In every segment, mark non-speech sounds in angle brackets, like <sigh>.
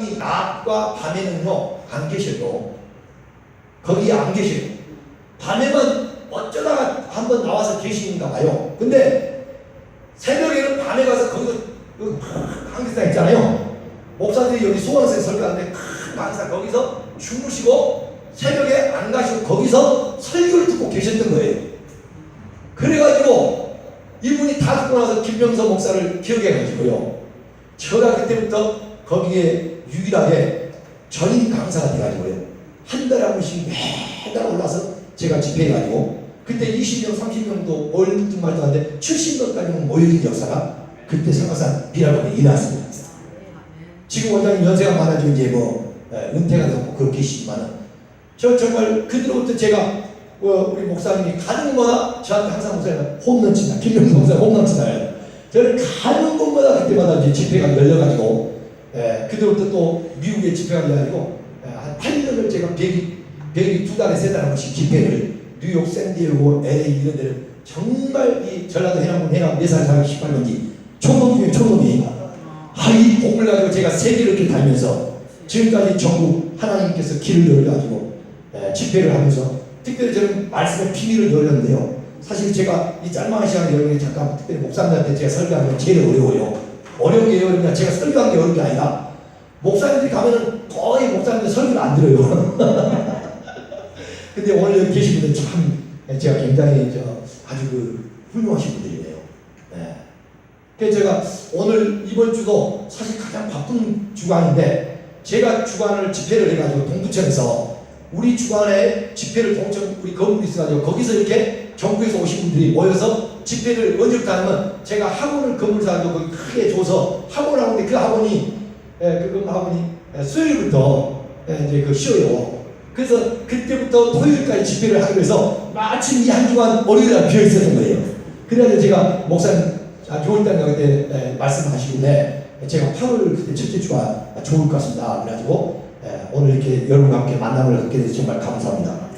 이 낮과 밤에는요 안 계셔도 거기에 안 계셔요. 밤에만 어쩌다가 한번 나와서 계시는가 봐요. 근데 새벽에는 밤에 가서 거기서 그 강기사 있잖아요. 목사들이 여기 소원생 설교하는데 큰 강사 거기서 주무시고 새벽에 안 가시고 거기서 설교를 듣고 계셨던 거예요. 그래가지고 이분이 다 죽고 나서 김병서 목사를 기억해가지고요. 제가 그때부터 거기에 유일하게 전임 강사가 돼가지고요. 한 달에 한 번씩 매달 올라서 제가 집회해가지고 그때 20명, 30명도 얼든 말도 안 돼. 70명까지 모여진 역사가 그때 생각상 비라고에 일어났습니다. 지금 원장님 연세가 많아지고 이제 뭐 에, 은퇴가 되고 그렇게 계시지만은 저 정말 그때부터 제가 어, 우리 목사님이 가는 거마다 저한테 항상 목사님 홈런 친다. 김명수 목사 홈런 친다. 저는 가는 곳마다 그때마다 이제 집회가 열려가지고 에, 그때부터 또 미국에 집회가 열려가지고 에, 한 8년을 제가 비행기 비행기 두 달에 세달한 번씩 집회를 뉴욕, 샌디에고, LA 이런 데를 정말 이 전라도 해남군 해남 네살 사람 18년지 총놈 중에 총놈이 아이 복을 가지고 제가 세계를 이렇게 다니면서 지금까지 전국 하나님께서 길을 열어가지고 에, 집회를 하면서 특별히 저는 말씀의 비밀을 열었는데요. 사실 제가 이 짤막한 시간에 여러분이 잠깐 특별히 목사님한테 제가 설교하는 게 제일 어려워요. 어려운 게 어렵냐 제가 설교한 게 어려운 게 아니라 목사님들이 가면은 거의 목사님들 설교를 안 들어요. <laughs> 근데 오늘 여기 계신 분들 참 제가 굉장히 저 아주 그 훌륭하신 분들이네요. 네. 그래서 제가 오늘 이번 주도 사실 가장 바쁜 주간인데 제가 주간을 집회를 해가지고 동부천에서 우리 주간에 집회를 동천 우리 건물이 있어가지고 거기서 이렇게 전국에서 오신 분들이 모여서 집회를 언제부터 하냐면 제가 학원을 건물 사가지고 거기 크게 줘서 학원을 하는데 그 학원이 예, 그 학원이 예, 수요일부터 예, 이제 그 쉬어요. 그래서 그때부터 토요일까지 집회를 하기 위해서 마침 이 한 주간 월요일날 비어 있었던 거예요. 그래서 제가 목사님 아, 좋을 때가 그때 에, 말씀하시길래 제가 8월 그때 첫째 주가 좋을 것 같습니다. 그래가지고 에, 오늘 이렇게 여러분과 함께 만남을 갖게 돼서 정말 감사합니다.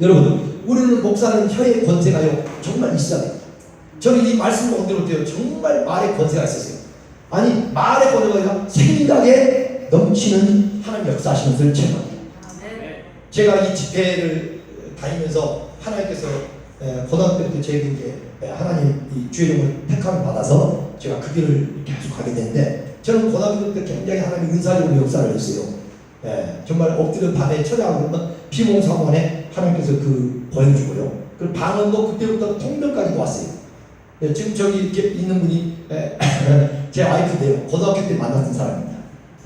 여러분, 우리는 목사는 혀의 권세가요 정말 됩니다. 저는 이 말씀을 옮겨볼 때요 정말 말의 권세가 있었어요. 아니 말의 권세가 아니라 생각에 넘치는 하나님 역사하시는 것을 체험합니다. 제가 이 집회를 다니면서 하나님께서 에, 고등학교 때 저에게 이제 에, 하나님 이 주의 이름을 택함을 받아서 제가 그 길을 계속 가게 됐는데 저는 고등학교 때 굉장히 하나님 은사적으로 역사를 했어요. 예, 정말 엎드려 밤에 찾아가고 그러면 비몽사몽에 하나님께서 그 보여주고요. 그 방언도 그때부터 통변까지 왔어요. 예, 지금 저기 이렇게 있는 분이 예, <coughs> 제 와이프인데요. 고등학교 때 만났던 사람입니다.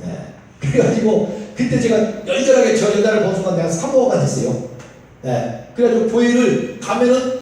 예, 그래가지고 그때 제가 열렬하게 저 여자를 본 순간 내가 사모가 됐어요. 예, 그래가지고 교회를 가면은